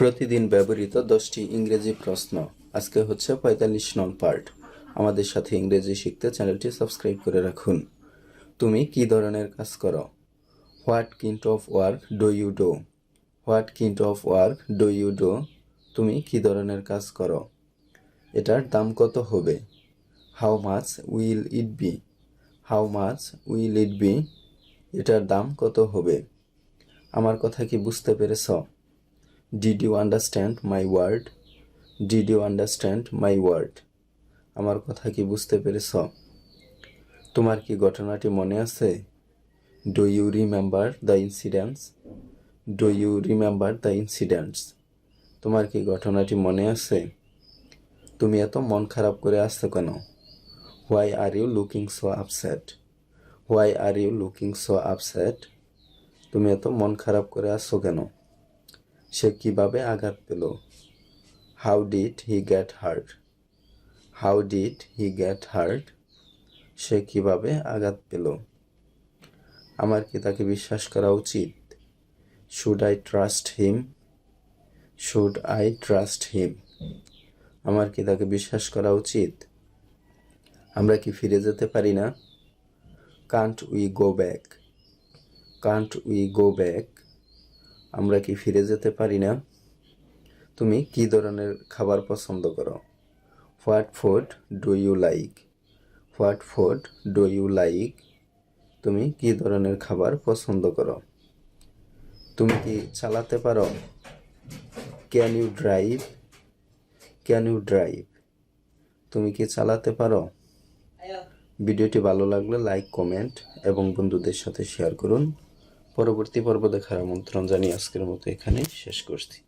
প্রতিদিন ব্যবহৃত দশটি ইংরেজি প্রশ্ন। আজকে হচ্ছে পঁয়তাল্লিশ নং পার্ট। আমাদের সাথে ইংরেজি শিখতে চ্যানেলটি সাবস্ক্রাইব করে রাখুন। তুমি কি ধরনের কাজ করো? What kind of work do you do? What kind of work do you do? তুমি কি ধরনের কাজ করো? এটার দাম কত হবে? How much will it be? How much will it be? এটার দাম কত হবে? আমার কথা কি বুঝতে পেরেছ? Did you understand my word did you understand my word আমার কথা কি বুঝতে পেরেছ? তোমার কি ঘটনাটি মনে আছে? Do you remember the incidents do you remember the incidents তোমার কি ঘটনাটি মনে আছে? তুমি এত মন খারাপ করে আসছো কেন? Why are you looking so upset why are you looking so upset তুমি এত মন খারাপ করে আসছো কেন? সে কীভাবে আঘাত পেল? How did he get hurt how did he get hurt সে কীভাবে আঘাত পেল? আমার কি তাকে বিশ্বাস করা উচিত? Should I trust him should I trust him আমার কি তাকে বিশ্বাস করা উচিত? আমরা কি ফিরে যেতে পারি না? Can't we go back can't we go back আমরা কি ফিরে যেতে পারি না? তুমি কি ধরনের খাবার পছন্দ করো? What food do you like? What food do you like? তুমি কি ধরনের খাবার পছন্দ করো? তুমি কি চালাতে পারো? Can you drive? Can you drive? তুমি কি চালাতে পারো? ভিডিওটি ভালো লাগলে লাইক, কমেন্ট এবং বন্ধুদের সাথে শেয়ার করুন। পরবর্তী পর্ব দেখার আমন্ত্রণ জানিয়ে আজকের মতো এখানে শেষ করছি।